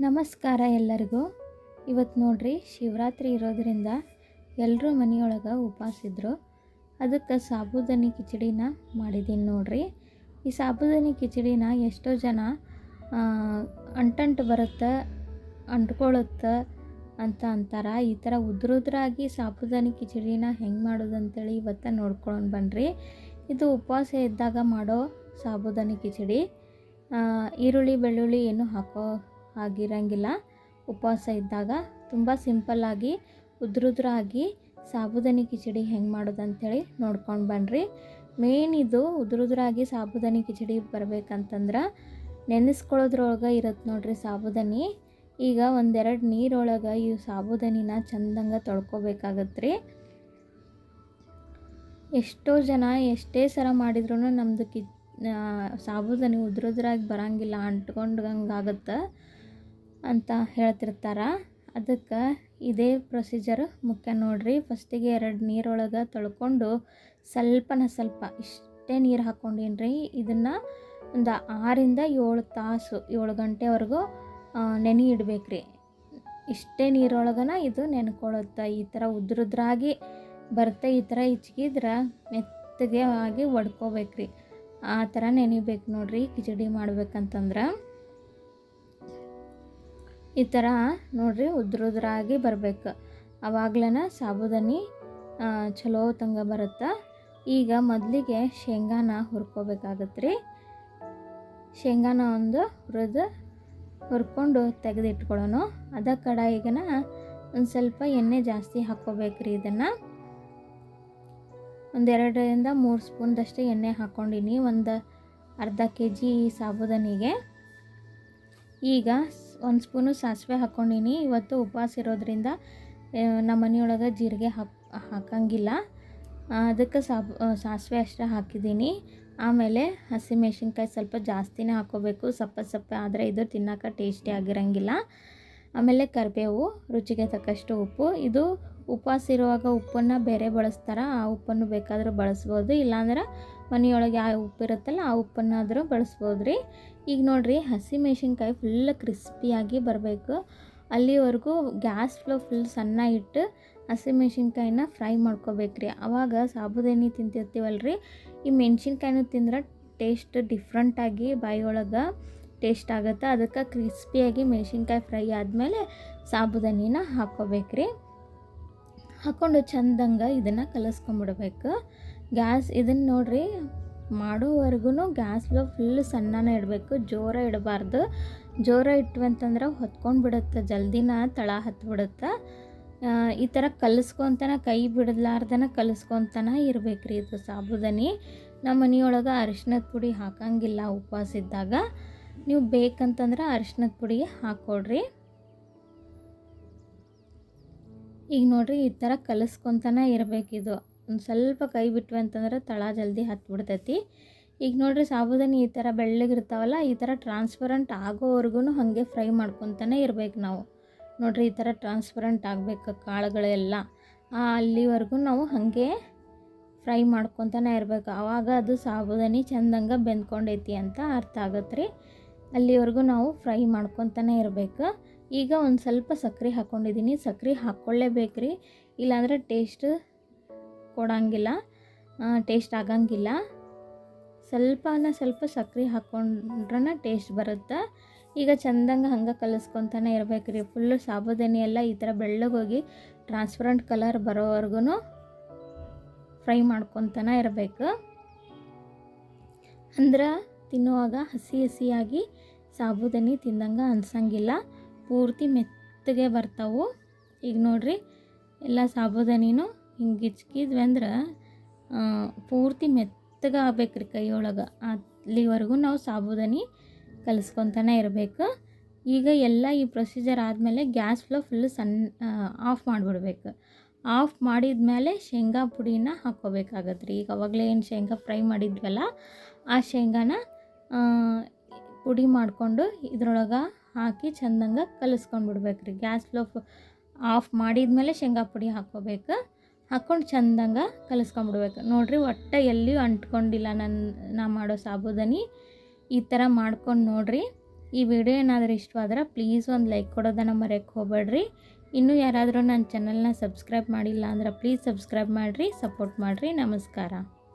ನಮಸ್ಕಾರ ಎಲ್ಲರಿಗೂ. ಇವತ್ತು ನೋಡ್ರಿ, ಶಿವರಾತ್ರಿ ಇರೋದ್ರಿಂದ ಎಲ್ಲರೂ ಮನೆಯೊಳಗೆ ಉಪವಾಸ ಇದ್ರು. ಅದಕ್ಕೆ ಸಾಬುದಾನಿ ಕಿಚಡಿನ ಮಾಡಿದ್ದೀನಿ ನೋಡ್ರಿ. ಈ ಸಾಬುದಾನಿ ಕಿಚಡಿನ ಎಷ್ಟೋ ಜನ ಅಂಟಂಟು ಬರುತ್ತೆ ಅಂಟ್ಕೊಳ್ಳುತ್ತೆ ಅಂತ ಅಂತಾರೆ. ಈ ಥರ ಉದ್ರುದ್ರಾಗಿ ಸಾಬುದಾನಿ ಕಿಚಡಿನ ಹೆಂಗೆ ಮಾಡೋದು ಅಂತೇಳಿ ಇವತ್ತು ನೋಡ್ಕೊಂಡು ಬನ್ನಿರಿ ಇದು ಉಪವಾಸ ಇದ್ದಾಗ ಮಾಡೋ ಸಾಬುದಾನಿ ಕಿಚಡಿ. ಈರುಳ್ಳಿ, ಬೆಳ್ಳುಳ್ಳಿ ಏನು ಹಾಕೋ ಆಗಿರಂಗಿಲ್ಲ. ಉಪವಾಸ ಇದ್ದಾಗ ತುಂಬ ಸಿಂಪಲ್ಲಾಗಿ ಉದ್ರುದ್ರಾಗಿ ಸಾಬುದಾನಿ ಕಿಚಡಿ ಹೆಂಗೆ ಮಾಡೋದು ಅಂಥೇಳಿ ನೋಡ್ಕೊಂಡು ಬನ್ನಿರಿ ಮೇನ್ ಇದು ಉದ್ರುದ್ರಾಗಿ ಸಾಬುದಾನಿ ಕಿಚಡಿ ಬರ್ಬೇಕಂತಂದ್ರೆ ನೆನೆಸ್ಕೊಳ್ಳೋದ್ರೊಳಗೆ ಇರುತ್ತೆ ನೋಡಿರಿ ಸಾಬುದಾನಿ. ಈಗ ಒಂದೆರಡು ನೀರೊಳಗೆ ಈ ಸಾಬುದಾನಿನ ಚಂದಂಗೆ ತೊಳ್ಕೊಬೇಕಾಗತ್ತೆ ರೀ ಎಷ್ಟೋ ಜನ ಎಷ್ಟೇ ಸರ ಮಾಡಿದ್ರೂ ನಮ್ಮದು ಕಿ ಸಾಬುದಾನಿ ಉದ್ರುದ್ರಾಗಿ ಬರೋಂಗಿಲ್ಲ ಅಂಟ್ಕೊಂಡಂಗಾಗತ್ತೆ ಅಂತ ಹೇಳ್ತಿರ್ತಾರೆ. ಅದಕ್ಕೆ ಇದೇ ಪ್ರೊಸೀಜರ್ ಮುಖ್ಯ ನೋಡ್ರಿ. ಫಸ್ಟಿಗೆ ಎರಡು ನೀರೊಳಗೆ ತೊಳ್ಕೊಂಡು ಸ್ವಲ್ಪನ ಸ್ವಲ್ಪ ಇಷ್ಟೇ ನೀರು ಹಾಕ್ಕೊಂಡೀನಿ ರೀ ಇದನ್ನು ಒಂದು ಆರಿಂದ ಏಳು ತಾಸು, ಏಳು ಗಂಟೆವರೆಗೂ ನೆನೆ ಇಡ್ಬೇಕ್ರಿ. ಇಷ್ಟೇ ನೀರೊಳಗನ ಇದು ನೆನ್ಕೊಳ್ಳುತ್ತೆ ಈ ಥರ ಉದ್ರುದ್ರಾಗಿ ಬರುತ್ತೆ ಈ ಥರ ಹಿಚ್ಕಿದ್ರೆ ಮೆತ್ತಗೆ ಆಗಿ ಒಡ್ಕೋಬೇಕ್ರಿ. ಆ ಥರ ನೆನಿಬೇಕು ನೋಡ್ರಿ. ಕಿಚಡಿ ಮಾಡ್ಬೇಕಂತಂದ್ರೆ. ಈ ಥರ ನೋಡ್ರಿ ಉದ್ರುದ್ರಾಗಿ ಬರಬೇಕು. ಅವಾಗ್ಲೇ ಸಾಬುದಾನಿ ಚಲೋ ತಂಗ ಬರುತ್ತೆ. ಈಗ ಮೊದಲಿಗೆ ಶೇಂಗಾನ ಹುರ್ಕೋಬೇಕಾಗತ್ತೆ ರೀ ಶೇಂಗಾನ ಒಂದು ಹುರಿದು ಹುರ್ಕೊಂಡು ತೆಗೆದಿಟ್ಕೊಳ್ಳೋಣ ಅದ ಕಡಾಯಿಗನ ಒಂದು ಸ್ವಲ್ಪ ಎಣ್ಣೆ ಜಾಸ್ತಿ ಹಾಕ್ಕೋಬೇಕ್ರಿ ಇದನ್ನು. ಒಂದೆರಡರಿಂದ ಮೂರು ಸ್ಪೂನ್ದಷ್ಟು ಎಣ್ಣೆ ಹಾಕ್ಕೊಂಡಿನಿ ಒಂದು ಅರ್ಧ ಕೆ ಜಿ ಸಾಬುದಾನಿಗೆ ಈಗ ಒಂದು ಸ್ಪೂನು ಸಾಸಿವೆ ಹಾಕ್ಕೊಂಡಿನಿ. ಇವತ್ತು ಉಪವಾಸ ಇರೋದ್ರಿಂದ ನಮ್ಮ ಮನೆಯೊಳಗೆ ಜೀರಿಗೆ ಹಾಕ್, ಹಾಕಂಗಿಲ್ಲ. ಅದಕ್ಕೆ ಸಾಸಿವೆ ಅಷ್ಟೇ ಹಾಕಿದ್ದೀನಿ. ಆಮೇಲೆ ಹಸಿಮೆಣ್ಸಿನ್ಕಾಯಿ ಸ್ವಲ್ಪ ಜಾಸ್ತಿನೇ ಹಾಕ್ಕೋಬೇಕು ಸಪ್ಪೆ ಸಪ್ಪೆ ಆದರೆ ಇದು ತಿನ್ನೋಕೆ ಟೇಸ್ಟಿ ಆಗಿರಂಗಿಲ್ಲ. ಆಮೇಲೆ ಕರಿಬೇವು, ರುಚಿಗೆ ತಕ್ಕಷ್ಟು ಉಪ್ಪು. ಇದು ಉಪವಾಸ ಇರುವಾಗ ಉಪ್ಪನ್ನು ಬೇರೆ ಬಳಸ್ತಾರೆ, ಆ ಉಪ್ಪನ್ನು ಬೇಕಾದರೂ ಬಳಸ್ಬೋದು. ಇಲ್ಲಾಂದ್ರೆ ಮನೆಯೊಳಗೆ ಯಾವ ಉಪ್ಪು ಇರುತ್ತಲ್ಲ, ಆ ಉಪ್ಪನ್ನಾದರೂ ಬಳಸ್ಬೋದು ರೀ ಈಗ ನೋಡಿರಿ ಹಸಿಮೆಣ್ಸಿನ್ಕಾಯಿ ಫುಲ್ ಕ್ರಿಸ್ಪಿಯಾಗಿ ಬರಬೇಕು. ಅಲ್ಲಿವರೆಗೂ ಗ್ಯಾಸ್ ಫ್ಲೋ ಫುಲ್ ಸಣ್ಣ ಇಟ್ಟು ಹಸಿಮೆಣ್ಸಿನ್ಕಾಯಿನ ಫ್ರೈ ಮಾಡ್ಕೋಬೇಕ್ರಿ. ಆವಾಗ ಸಾಬುದಾನಿ ತಿಂತಿರ್ತೀವಲ್ರಿ. ಈ ಮೆಣಸಿನ್ಕಾಯಿನೂ ತಿಂದ್ರೆ ಟೇಸ್ಟ್ ಡಿಫ್ರೆಂಟಾಗಿ ಬಾಯಿಯೊಳಗೆ ಟೇಸ್ಟ್ ಆಗುತ್ತೆ? ಅದಕ್ಕೆ ಕ್ರಿಸ್ಪಿಯಾಗಿ ಮೆಣಸಿನ್ಕಾಯಿ ಫ್ರೈ ಆದಮೇಲೆ ಸಾಬುದಾನಿನ ಹಾಕ್ಕೋಬೇಕ್ರಿ. ಹಾಕ್ಕೊಂಡು ಚಂದಂಗೆ ಇದನ್ನು ಕಲಿಸ್ಕೊಂಬಿಡ್ಬೇಕು. ಗ್ಯಾಸ್ ಇದನ್ನು ನೋಡಿರಿ ಮಾಡೋವರೆಗೂ ಗ್ಯಾಸ್ ಲೋ ಫುಲ್ ಸಣ್ಣನೇ ಇಡಬೇಕು, ಜೋರ ಇಡಬಾರ್ದು. ಜೋರ ಇಟ್ವಂತಂದ್ರೆ ಹೊತ್ಕೊಂಡು ಬಿಡುತ್ತೆ ಜಲ್ದಿನ ತಳ ಹತ್ಬಿಡುತ್ತೆ. ಈ ಥರ ಕಲಿಸ್ಕೊತನ, ಕೈ ಬಿಡಲಾರ್ದನ ಕಲಿಸ್ಕೊತನ ರೀ ಇದು ಸಾಬುದಾನಿ. ನಮ್ಮ ಮನೆಯೊಳಗೆ ಅರಿಶಿನದ ಪುಡಿ ಹಾಕಂಗಿಲ್ಲ ಉಪವಾಸ ಇದ್ದಾಗ ನೀವು ಬೇಕಂತಂದ್ರೆ ಅರಿಶಿನದ ಪುಡಿ ಹಾಕ್ಕೊಡ್ರಿ. ಈಗ ನೋಡಿರಿ ಈ ಥರ ಕಲಿಸ್ಕೊತಾನೆ ಇರಬೇಕಿದು ಒಂದು ಸ್ವಲ್ಪ ಕೈ ಬಿಟ್ವಿ ಅಂತಂದ್ರೆ ತಳ ಜಲ್ದಿ ಹತ್ಬಿಡ್ತೈತಿ. ಈಗ ನೋಡಿರಿ ಸಾಬುದಾನಿ ಈ ಥರ ಬೆಳ್ಳಗಿರ್ತಾವಲ್ಲ ಈ ಥರ ಟ್ರಾನ್ಸ್ಪರೆಂಟ್ ಆಗೋವರೆಗೂ ಹಾಗೆ ಫ್ರೈ ಮಾಡ್ಕೊತಾನೆ ಇರಬೇಕು ನಾವು. ನೋಡಿರಿ ಈ ಥರ ಟ್ರಾನ್ಸ್ಪರೆಂಟ್ ಆಗಬೇಕು ಕಾಳುಗಳೆಲ್ಲ. ಅಲ್ಲಿವರೆಗೂ ನಾವು ಹಾಗೆ ಫ್ರೈ ಮಾಡ್ಕೊತಾನೆ ಇರಬೇಕು. ಆವಾಗ ಅದು ಸಾಬುದಾನಿ ಚಂದಂಗೆ ಬೆಂದ್ಕೊಂಡೈತಿ ಅಂತ ಅರ್ಥ ಆಗತ್ತೆ ರೀ ಅಲ್ಲಿವರೆಗೂ ನಾವು ಫ್ರೈ ಮಾಡ್ಕೊತಾನೆ ಇರಬೇಕು. ಈಗ ಒಂದು ಸ್ವಲ್ಪ ಸಕ್ಕರೆ ಹಾಕ್ಕೊಂಡಿದ್ದೀನಿ ಸಕ್ಕರೆ ಹಾಕ್ಕೊಳ್ಳೇಬೇಕ್ರಿ. ಇಲ್ಲಾಂದರೆ ಟೇಸ್ಟ್ ಕೊಡಂಗಿಲ್ಲ. ಟೇಸ್ಟ್ ಆಗಂಗಿಲ್ಲ. ಸ್ವಲ್ಪನ ಸ್ವಲ್ಪ ಸಕ್ಕರೆ ಹಾಕ್ಕೊಂಡ್ರೆ ಟೇಸ್ಟ್ ಬರುತ್ತೆ. ಈಗ ಚಂದಂಗೆ ಹಂಗೆ ಕಲಿಸ್ಕೊತಾನೆ ರೀ ಫುಲ್ಲು ಸಾಬುದಾನಿ ಎಲ್ಲ ಈ ಥರ ಬೆಳ್ಳಗೋಗಿ ಟ್ರಾನ್ಸ್ಪರೆಂಟ್ ಕಲರ್ ಬರೋವರೆಗೂ ಫ್ರೈ ಮಾಡ್ಕೊತಾನೆ ಇರಬೇಕು. ಅಂದ್ರೆ ತಿನ್ನುವಾಗ ಹಸಿ ಹಸಿಯಾಗಿ ಸಾಬುದಾನಿ ತಿಂದಂಗೆ ಅನ್ಸಂಗಿಲ್ಲ. ಪೂರ್ತಿ ಮೆತ್ತಗೆ ಬರ್ತಾವು. ಈಗ ನೋಡ್ರಿ, ಎಲ್ಲ ಸಾಬುದಾನಿನೂ ಹಿಂಗೆ ಹಿಚ್ಕಿದ್ವಿ ಅಂದ್ರೆ ಪೂರ್ತಿ ಮೆತ್ತಗೆ ಆಗ್ಬೇಕ್ರಿ ಕೈಯೊಳಗೆ. ಅಲ್ಲಿವರೆಗೂ ನಾವು ಸಾಬುದಾನಿ ಕಲಿಸ್ಕೊತಾನೆ ಇರಬೇಕು. ಈಗ ಎಲ್ಲ ಈ ಪ್ರೊಸೀಜರ್ ಆದಮೇಲೆ ಗ್ಯಾಸ್ ಫ್ಲೋ ಫುಲ್ ಸಣ್ಣ ಆಫ್ ಮಾಡಿಬಿಡ್ಬೇಕು. ಆಫ್ ಮಾಡಿದ ಮೇಲೆ ಶೇಂಗಾ ಪುಡಿನ ಹಾಕ್ಕೋಬೇಕಾಗತ್ತೆ ರೀ ಈಗ ಅವಾಗಲೇ ಏನು ಶೇಂಗಾ ಫ್ರೈ ಮಾಡಿದ್ವಲ್ಲ, ಆ ಶೇಂಗಾನ ಪುಡಿ ಮಾಡಿಕೊಂಡು ಇದ್ರೊಳಗೆ ಹಾಕಿ ಚಂದಂಗೆ ಕಲಿಸ್ಕೊಂಡು ಬಿಡ್ಬೇಕ್ರಿ ಗ್ಯಾಸ್ ಫ್ಲೋ ಆಫ್ ಮಾಡಿದ್ಮೇಲೆ ಶೇಂಗಾ ಪುಡಿ ಹಾಕ್ಕೋಬೇಕು. ಹಾಕ್ಕೊಂಡು ಚಂದಂಗೆ ಕಲಿಸ್ಕೊಂಡ್ಬಿಡ್ಬೇಕು ನೋಡಿರಿ ಒಟ್ಟು ಎಲ್ಲಿಯೂ ಅಂಟ್ಕೊಂಡಿಲ್ಲ ನನ್ನ ನಾ ಮಾಡೋ ಸಾಬುದಾನಿ. ಈ ಥರ ಮಾಡ್ಕೊಂಡು ನೋಡಿರಿ. ಈ ವಿಡಿಯೋ ಏನಾದರೂ ಇಷ್ಟವಾದ್ರೆ ಪ್ಲೀಸ್ ಒಂದು ಲೈಕ್ ಕೊಡೋದನ್ನು ಮರೆಯೋಕ್ಕೆ ಹೋಗಬೇಡ್ರಿ. ಇನ್ನೂ ಯಾರಾದರೂ ನನ್ನ ಚಾನಲ್ನ ಸಬ್ಸ್ಕ್ರೈಬ್ ಮಾಡಿಲ್ಲ ಅಂದ್ರೆ ಪ್ಲೀಸ್ ಸಬ್ಸ್ಕ್ರೈಬ್ ಮಾಡಿರಿ ಸಪೋರ್ಟ್ ಮಾಡಿರಿ. ನಮಸ್ಕಾರ.